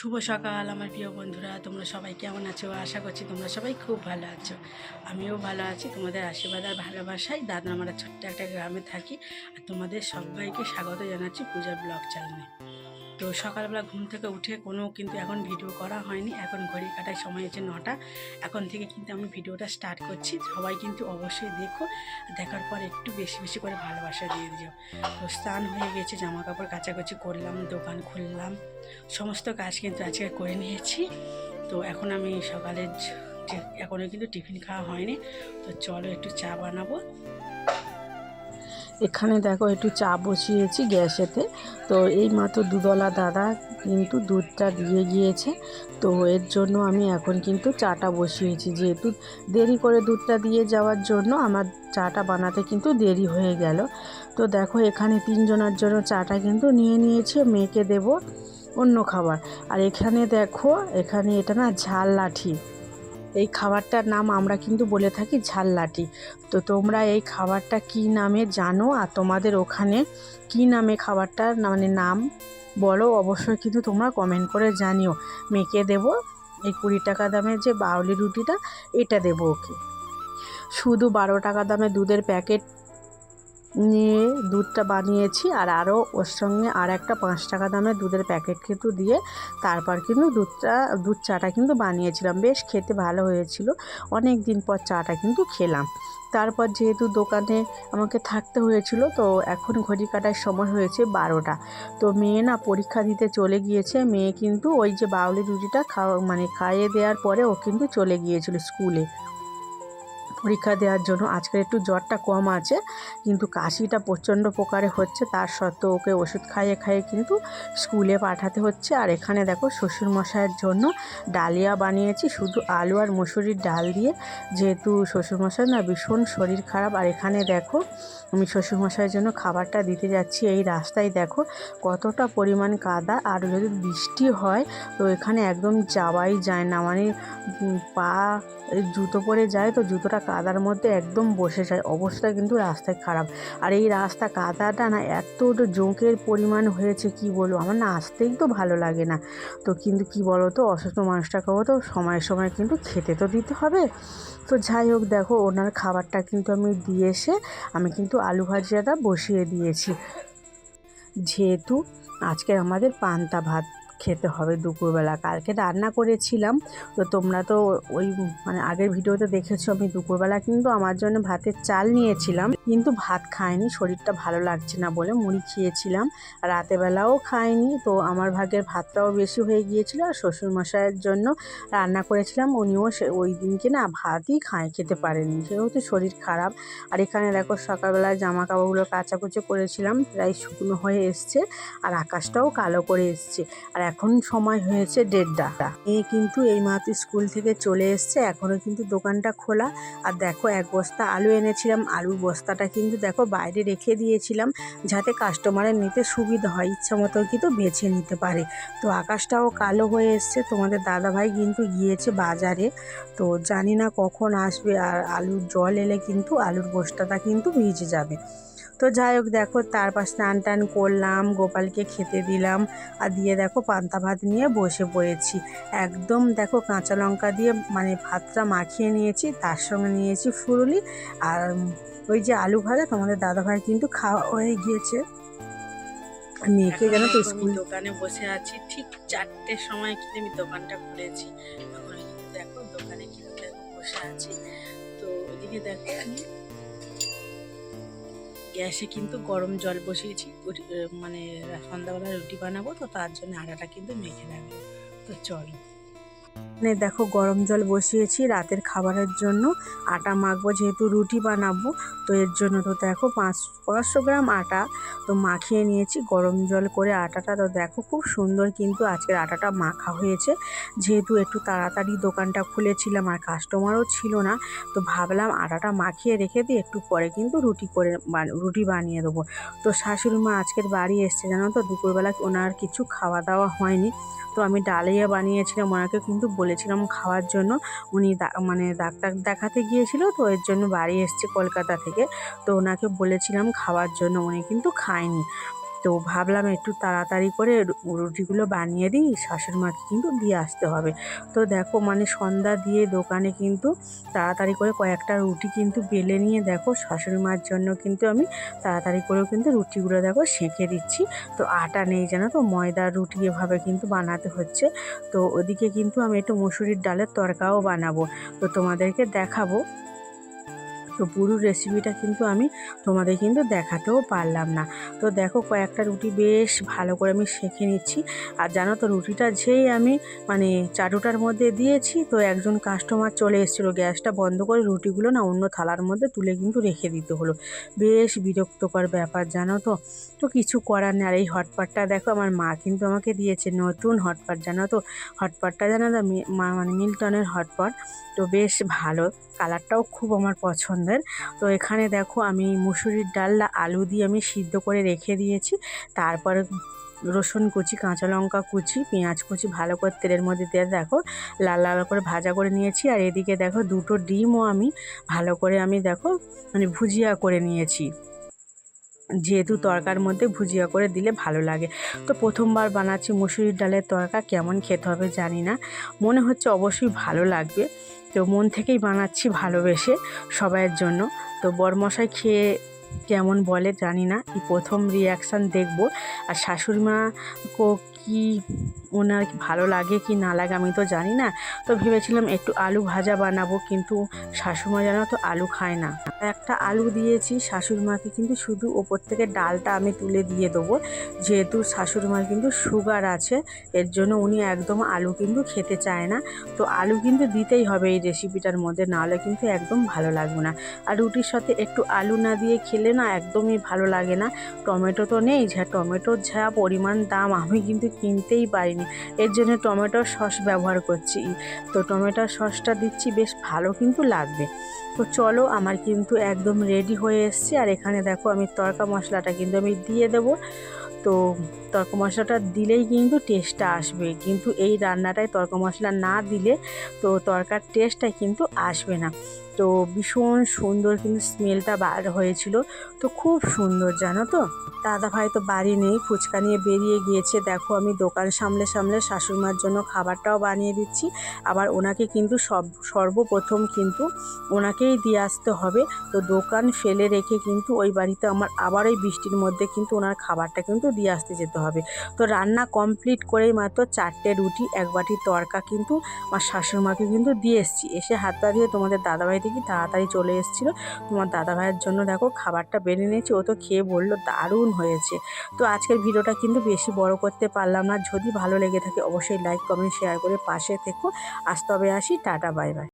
শুভ সকাল, আমার প্রিয় বন্ধুরা। তোমরা সবাই কেমন আছো? আশা করছি তোমরা সবাই খুব ভালো আছো। আমিও ভালো আছি। তোমাদের আশীর্বাদ আর ভালোবাসায় দাদা আমরা ছোট্ট একটা গ্রামে থাকি। আর তোমাদের সবাইকে স্বাগত জানাচ্ছি পূজা ব্লগ চ্যানেলে তো সকালবেলা ঘুম থেকে উঠে কোনো কিন্তু এখন ভিডিও করা হয়নি। এখন ঘড়ি কাটার সময় হচ্ছে নটা। এখন থেকে কিন্তু আমি ভিডিওটা স্টার্ট করছি। সবাই কিন্তু অবশ্যই দেখো। দেখার পর একটু বেশি বেশি করে ভালোবাসা দিয়ে দিও। তো স্নান হয়ে গেছে জামা কাপড় কাচাকুচি করলাম, দোকান খুললাম। সমস্ত কাজ কিন্তু আজকে করে নিয়েছি। তো এখন আমি সকালে এখনও কিন্তু টিফিন খাওয়া হয়নি। তো চলো একটু চা বানাবো। এখানে দেখো একটু চা বসিয়েছি গ্যাসেতে। তো এই মাত্র দুধওয়ালা দাদা কিন্তু দুধটা দিয়ে গিয়েছে। তো এর জন্য আমি এখন কিন্তু চাটা বসিয়েছি। যেহেতু দেরি করে দুধটা দিয়ে যাওয়ার জন্য আমার চাটা বানাতে কিন্তু দেরি হয়ে গেল। তো দেখো এখানে তিনজনের জন্য চাটা কিন্তু নিয়ে নিয়েছে মেয়েকে দেব অন্য খাবার। আর এখানে দেখো, এখানে এটা না ঝাল লাঠি। এই খাবারটার নাম আমরা কিন্তু বলে থাকি ঝাল লাটি তো তোমরা এই খাবারটা কি নামে জানো আর তোমাদের ওখানে কি নামে খাবারটার মানে নাম বলো? অবশ্যই কিন্তু তোমরা কমেন্ট করে জানিও। মেখে দেব, এই কুড়ি টাকা দামের যে বাউলি রুটিটা, এটা দেবো ওকে। শুধু বারো টাকা দামে দুধের প্যাকেট নিয়ে দুধটা বানিয়েছি আর আরও ওর সঙ্গে আর একটা পাঁচ টাকা দামের দুধের প্যাকেট কিন্তু দিয়ে তারপর কিন্তু দুধটা, দুধ চাটা কিন্তু বানিয়েছিলাম। বেশ খেতে ভালো হয়েছিল। অনেক দিন পর চাটা কিন্তু খেলাম। তারপর যেহেতু দোকানে আমাকে থাকতে হয়েছিল, তো এখন ঘড়ি কাটার সময় হয়েছে বারোটা। তো মেয়ে না পরীক্ষা দিতে চলে গিয়েছে। মেয়ে কিন্তু ওই যে বাউলি রুটিটা খাওয়া মানে খাইয়ে দেওয়ার পরে ও কিন্তু চলে গিয়েছিল স্কুলে। পরীক্ষা দেওয়ার জন্য। আজকে একটু জ্বরটা কম আছে, কিন্তু কাশিটা প্রচণ্ড প্রকারে হচ্ছে, তার সত্ত্বেও ওকে ওষুধ খাইয়ে খাইয়ে কিন্তু স্কুলে পাঠাতে হচ্ছে। আর এখানে দেখো শ্বশুরমশাইয়ের জন্য ডালিয়া বানিয়েছি, শুধু আলু আর মুসুরির ডাল দিয়ে। যেহেতু শ্বশুরমশাই না ভীষণ শরীর খারাপ, আর এখানে দেখো আমি শ্বশুরমশাইয়ের জন্য খাবারটা দিতে যাচ্ছি। এই রাস্তায় দেখো কতটা পরিমাণ কাদা, আর যদি বৃষ্টি হয় তো এখানে একদম যাওয়াই যায় না। মানে পা জুতো পরে যায় তো জুতোটা কাদার মধ্যে একদম বসে যায়। অবস্থা কিন্তু রাস্তায় খারাপ। আর এই রাস্তা কাদাটা না এত জোঁকের পরিমাণ হয়েছে, কি বলব? আমার না আসতেই তো ভালো লাগে না। তো কিন্তু কি বলো তো অসুস্থ মানুষটাকেও তো সময় সময় কিন্তু খেতে তো দিতে হবে। তো যাই হোক, দেখো, ওনার খাবারটা কিন্তু আমি দিয়ে এসে আমি কিন্তু আলু ভাজিয়াটা বসিয়ে দিয়েছি। যেহেতু আজকে আমাদের পান্তা ভাত। খেতে হবে দুপুরবেলা। কালকে রান্না করেছিলাম, তো তোমরা তো ওই মানে আগের ভিডিওতে দেখেছ, আমি দুপুরবেলা কিন্তু আমার জন্য ভাতের চাল নিয়েছিলাম। কিন্তু ভাত খায়নি, শরীরটা ভালো লাগছে না বলে মুড়ি খেয়েছিলাম। রাতেবেলাও খায়নি, তো আমার ভাগের ভাতটাও বেশি হয়ে গিয়েছিল আর শ্বশুরমশাইয়ের জন্য রান্না করেছিলাম। উনিও সে ওই দিনকে না ভাতই খায়, খেতে পারেনি সেহেতু শরীর খারাপ, আর এখানে দেখো সকালবেলায় জামা কাপড়গুলো কাচাকুচি করেছিলাম, প্রায় শুকনো হয়ে এসছে আর আকাশটাও কালো করে এসছে। আর এখন সময় হয়েছে দেড়টা। মেয়ে কিন্তু এই মাত্র স্কুল থেকে চলে এসছে এখনও কিন্তু দোকানটা খোলা। আর দেখো এক বস্তা আলু এনেছিলাম, আলুর বস্তাটা কিন্তু দেখো বাইরে রেখে দিয়েছিলাম যাতে কাস্টমারের নিতে সুবিধা হয়। ইচ্ছা মতো কিন্তু বেছে নিতে পারে। তো আকাশটাও কালো হয়ে এসছে। তোমাদের দাদাভাই কিন্তু গিয়েছে বাজারে। তো জানি না কখন আসবে। আর আলুর জল এলে কিন্তু আলুর বস্তাটা কিন্তু ভিজে যাবে। তো যাই হোক দেখো তারপর স্নান টান করলাম গোপালকে খেতে দিলাম আর দিয়ে দেখো পান্তা ভাত নিয়ে বসে পড়েছি। একদম দেখো কাঁচা লঙ্কা দিয়ে মানে ভাতটা মাখিয়ে নিয়েছি তার সঙ্গে নিয়েছি ফুরুলি আর ওই যে আলু ভাজা তোমাদের দাদাভাই কিন্তু খাওয়া হয়ে গিয়েছে। মেয়েকে যেন তো স্কুল দোকানে বসে আছি ঠিক চারটের সময় কিন্তু আমি দোকানটা খুলেছি। দেখো দোকানে কিন্তু দেখো বসে আছি। তো ওইদিকে দেখো আমি গ্যাসে কিন্তু গরম জল বসিয়েছি মানে সন্ধ্যাবেলা রুটি বানাবো, তো তার জন্য আটাটা কিন্তু মেখে রাখব তো চলো। মানে দেখো গরম জল বসিয়েছি, রাতের খাবারের জন্য আটা মাখবো, যেহেতু রুটি বানাবো, তো এর জন্য তো দেখো পাঁচ, পাঁচশো গ্রাম আটা তো মাখিয়ে নিয়েছি, গরম জল করে আটাটা তো দেখো খুব সুন্দর কিন্তু আজকের আটাটা মাখা হয়েছে। যেহেতু একটু তাড়াতাড়ি দোকানটা খুলেছিলাম আর কাস্টমারও ছিল না, তো ভাবলাম আটাটা মাখিয়ে রেখে দিই একটু পরে কিন্তু রুটি করে রুটি বানিয়ে দেবো। তো শাশুড়ি মা আজকের বাড়ি এসছে, জানো তো, দুপুরবেলা ওনার কিছু খাওয়া দাওয়া হয়নি, তো আমি ডালিয়া বানিয়েছিলাম, ওনাকে কিন্তু বলেছিলাম খাওয়ার জন্য। উনি মানে ডাক্তার দেখাতে গিয়েছিল, তো এর জন্য বাড়ি এসছে কলকাতা থেকে। তো ওনাকে বলেছিলাম খাওয়ার জন্য, উনি কিন্তু খায়নি। তো ভাবলাম একটু তাড়াতাড়ি করে রুটিগুলো বানিয়ে দিই, শাশুড়ি মাকে কিন্তু দিয়ে আসতে হবে। তো দেখো মানে সন্ধ্যা দিয়ে দোকানে কিন্তু তাড়াতাড়ি করে কয়েকটা রুটি কিন্তু বেলে নিয়ে দেখো, শাশুড়ি মার জন্য কিন্তু আমি তাড়াতাড়ি করেও কিন্তু রুটিগুলো দেখো সেঁকে দিচ্ছি। তো আটা নেই জানো তো, ময়দার রুটি এভাবে কিন্তু বানাতে হচ্ছে। তো ওদিকে কিন্তু আমি একটু মুসুরির ডালের তরকাও বানাবো। তো তোমাদেরকে দেখাবো। তো পুরো রেসিপিটা কিন্তু আমি তোমাদের কিন্তু দেখাতেও পারলাম না। তো দেখো কয়েকটা রুটি বেশ ভালো করে আমি সেঁকে নিচ্ছি। আর জানো তো রুটিটা যেই আমি মানে চাটুটার মধ্যে দিয়েছি, তো একজন কাস্টমার চলে এসেছিল। গ্যাসটা বন্ধ করে রুটিগুলো না অন্য থালার মধ্যে তুলে কিন্তু রেখে দিতে হলো। বেশ বিরক্তকর ব্যাপার জানো তো। তো কিছু করার নেই। আর এই হটপটটা দেখো আমার মা কিন্তু আমাকে দিয়েছে, নতুন হটপট জানো তো। হটপটটা জানো তো মানে মিল্টনের হটপট। তো বেশ ভালো। কালারটাও খুব আমার পছন্দের তো এখানে দেখো আমি মুসুরির ডাল, আলু দিয়ে আমি সিদ্ধ করে রেখে দিয়েছি। তারপরে রসুন কুচি, কাঁচা লঙ্কা কুচি, পেঁয়াজ কুচি ভালো করে তেলের মধ্যে দিয়ে দেখো লাল লাল করে ভাজা করে নিয়েছি। আর এদিকে দেখো দুটো ডিমও আমি ভালো করে আমি দেখো মানে ভুজিয়া করে নিয়েছি। যেহেতু তরকার মধ্যে ভুজিয়া করে দিলে ভালো লাগে। তো প্রথমবার বানাচ্ছি মুসুরির ডালের তরকা, কেমন খেতে হবে জানি না। মনে হচ্ছে অবশ্যই ভালো লাগবে। তো মন থেকেই বানাচ্ছি ভালোবেসে সবাইয়ের জন্য। তো বরমশাই খেয়ে কেমন বলে জানি না। এই প্রথম রিয়াকশান দেখব। আর শাশুড়ি মা কো ওনার ভালো লাগে কি না লাগে আমি তো জানি না। তো ভেবেছিলাম একটু আলু ভাজা বানাবো, কিন্তু শাশুমা জানো তো আলু খায় না। একটা আলু দিয়েছি শাশুড়ি মাকে কিন্তু শুধু ওপর থেকে ডালটা আমি তুলে দিয়ে দেবো। যেহেতু শাশুড়ি মার কিন্তু সুগার আছে, এর জন্য উনি একদম আলু কিন্তু খেতে চায় না। তো আলু কিন্তু দিতেই হবে এই রেসিপিটার মধ্যে, নাহলে কিন্তু একদম ভালো লাগবে না। আর রুটির সাথে একটু আলু না দিয়ে খেলে না একদমই ভালো লাগে না। টমেটো তো নেই যা টমেটোর যা পরিমাণ দাম, আমি কিন্তু কিনতেই পারিনি। এর জন্য টমেটোর সস ব্যবহার করছি। তো টমেটোর সসটা দিচ্ছি, বেশ ভালো কিন্তু লাগবে। তো চলো, আমার কিন্তু একদম রেডি হয়ে এসছে। আর এখানে দেখো, আমি তড়কা মশলাটা কিন্তু আমি দিয়ে দেবো। তো তড়কা মশলাটা দিলেই কিন্তু টেস্টটা আসবে। কিন্তু এই রান্নাটায় তড়কা মশলা না দিলে তো তরকার টেস্টটা কিন্তু আসবে না। তো ভীষণ সুন্দর কিন্তু স্মেলটা বার হয়েছিল। তো খুব সুন্দর, জানো তো? দাদা ভাই তো বাড়ি নেই, ফুচকা নিয়ে বেরিয়ে গিয়েছে। দেখো আমি দোকান সামলে সামলে শাশুড়িমার জন্য খাবারটাও বানিয়ে দিচ্ছি। আবার ওনাকে কিন্তু সব, সর্বপ্রথম কিন্তু ওনাকেই দিয়ে আসতে হবে। তো দোকান ফেলে রেখে কিন্তু ওই বাড়িতে আমার আবার ওই বৃষ্টির মধ্যে কিন্তু ওনার খাবারটা কিন্তু দিয়ে আসতে যেতে হবে। তো রান্না কমপ্লিট করেই মাত্র চারটে রুটি, এক বাটি তরকা কিন্তু আমার শাশুড়িমাকে কিন্তু দিয়ে এসেছি। এসে হাত পা দিয়ে তোমাদের দাদাভাই দেখি তাড়াতাড়ি চলে এসেছিল। তোমার দাদাভাইয়ের জন্য দেখো খাবারটা বেড়ে নিয়েছি, ও তো খেয়ে বলল দারুণ হয়েছে। তো আজকের ভিডিওটা কিন্তু বেশি বড় করতে পারলাম না। যদি ভালো লেগে থাকে অবশ্যই লাইক কমেন্ট শেয়ার করে পাশে থেকো। আজ তবে আসি, টাটা বাই বাই